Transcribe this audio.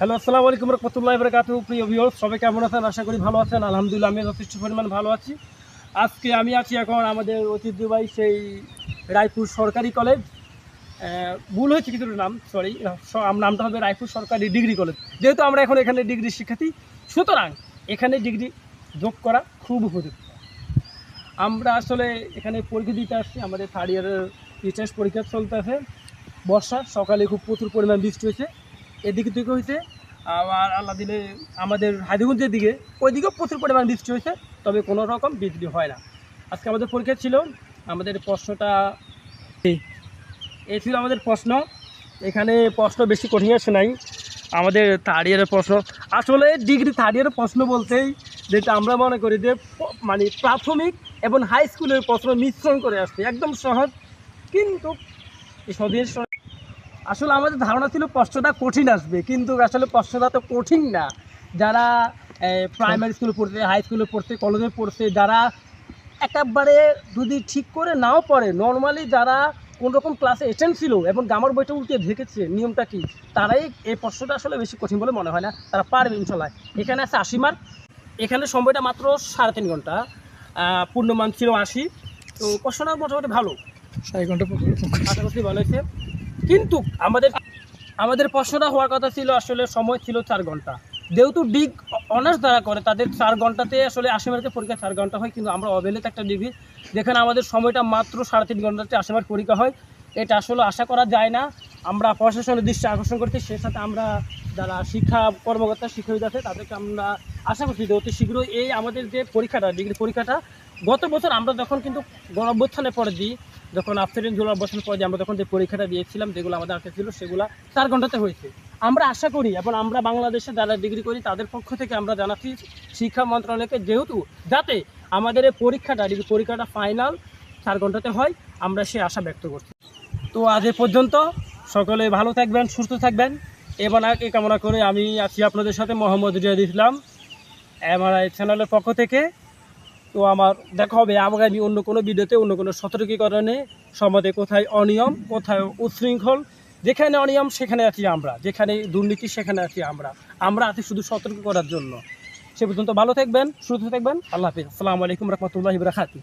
Hello, আসসালামু আলাইকুম রহমতুল্লাহ বরকাতু প্রিয় ভিউয়ার্স সবাই কেমন আছেন? আশা করি ভালো আছেন। আলহামদুলিল্লাহ আমি যথেষ্ট পরিমাণ ভালো আছি। আজকে আমি আছি এখন আমাদের ঐতিহ্যবাহী সেই রায়পুর সরকারি কলেজ ভুল হয়েছে কিছু নাম সরি নামটা হবে রায়পুর সরকারি ডিগ্রি কলেজ যেহেতু আমরা এখন এখানে ডিগ্রি শিক্ষার্থী, সুতরাং এখানে ডিগ্রি যোগ করা খুব উপযুক্ত। আমরা আসলে এখানে পরীক্ষা দিতে আসছি, আমাদের থার্ড ইয়ারের রিচার্জ পরীক্ষা চলতে আছে বর্ষা, সকালে খুব প্রচুর পরিমাণ বৃষ্টি হয়েছে। এদিকে দিকে হয়েছে, আবার আল্লাহ দিলে আমাদের হাইদিগঞ্জের দিকে, ওইদিকেও প্রচুর পরিমাণ বৃষ্টি হয়েছে, তবে কোনো রকম বিজলি হয় না। আজকে আমাদের পরীক্ষা ছিল, আমাদের প্রশ্নটা এই- ছিল আমাদের প্রশ্ন। এখানে প্রশ্ন বেশি কঠিন আসে নাই, আমাদের থার্ড ইয়ারের প্রশ্ন। আসলে ডিগ্রি থার্ড ইয়ারের প্রশ্ন বলতেই যেটা আমরা মনে করি যে মানে প্রাথমিক এবং হাই স্কুলের প্রশ্ন মিশ্রণ করে আসছে একদম সহজ, কিন্তু এই সদিয়ের স- আসলে আমাদের ধারণা ছিল প্রশ্নটা কঠিন আসবে কিন্তু আসলে প্রশ্নটা তো কঠিন না। যারা প্রাইমারি স্কুলে পড়তে হাই স্কুলে পড়তে কলেজে পড়তে যারা একেবারে যদি ঠিক করে নাও পড়ে নর্মালি যারা কোন রকম ক্লাসে এটেন্ড ছিল এবং গামার বইটা উল্টে দেখেছে নিয়মটা কি? তারাই এই প্রশ্নটা আসলে বেশি কঠিন বলে মনে হয় না। তারা পারবে ইনশাল্লাহ এখানে আছে আশি মার্ক এখানে সময়টা মাত্র সাড়ে তিন ঘণ্টা। পূর্ণমান ছিল আশি। তো প্রশ্নটা মোটামুটি ভালো। সাড়ে ঘণ্টা ভালো হয়েছে। কিন্তু আমাদের আমাদের প্রশ্নটা হওয়ার কথা ছিল আসলে সময় ছিল চার ঘণ্টা। যেহেতু ডিগ অনার্স দ্বারা করে, তাদের চার ঘন্টাতে আসলে আশি মার্কের পরীক্ষা চার ঘণ্টা হয়, কিন্তু আমরা অবেলেতে একটা ডিগ্রি, যেখানে আমাদের সময়টা মাত্র সাড়ে তিন ঘন্টাতে আশি মার্ক পরীক্ষা হয়। এটা আসলে আশা করা যায় না। আমরা প্রশাসনের দৃষ্টি আকর্ষণ করছি সে সাথে আমরা যারা শিক্ষা কর্মকর্তা, শিক্ষাবিদ আছে, তাদেরকে আমরা আশা করছি যে অতি শীঘ্রই এই আমাদের যে পরীক্ষাটা, ডিগ্রি পরীক্ষাটা, গত বছর আমরা যখন কিন্তু গণঅভ্যুত্থানের পরে দিই যখন আফটারিন জুলাই বছর পরে যে আমরা যখন যে পরীক্ষাটা দিয়েছিলাম, যেগুলো আমাদের হাতে ছিল, সেগুলো চার ঘন্টাতে হয়েছে। আমরা আশা করি এবং আমরা বাংলাদেশে যারা ডিগ্রি করি, তাদের পক্ষ থেকে আমরা জানাচ্ছি, শিক্ষা মন্ত্রণালয়কে যেহেতু যাতে আমাদের এই পরীক্ষাটা ডিগ্রি পরীক্ষাটা ফাইনাল চার ঘন্টাতে হয়, আমরা সে আশা ব্যক্ত করছি। তো আজ এ পর্যন্ত সকলে ভালো থাকবেন, সুস্থ থাকবেন এবার আগে কামনা করে আমি আছি আপনাদের সাথে, মোহাম্মদ রিয়াদ ইসলাম এমআরআই চ্যানেলের পক্ষ থেকে। তো আমার দেখা হবে আগামী অন্য কোনো ভিডিওতে, অন্য কোনো সতর্কীকরণে। সমাজে কোথায় অনিয়ম, কোথায় উচ্ছৃঙ্খল, যেখানে অনিয়ম সেখানে আছি আমরা, যেখানে দুর্নীতি সেখানে আছি আমরা। আমরা আছি শুধু সতর্ক করার জন্য। সে পর্যন্ত ভালো থাকবেন, সুস্থ থাকবেন। আল্লাহ হাফিজ। আসসালামু আলাইকুম রহমতুল্লাহ বরাকাতুহ।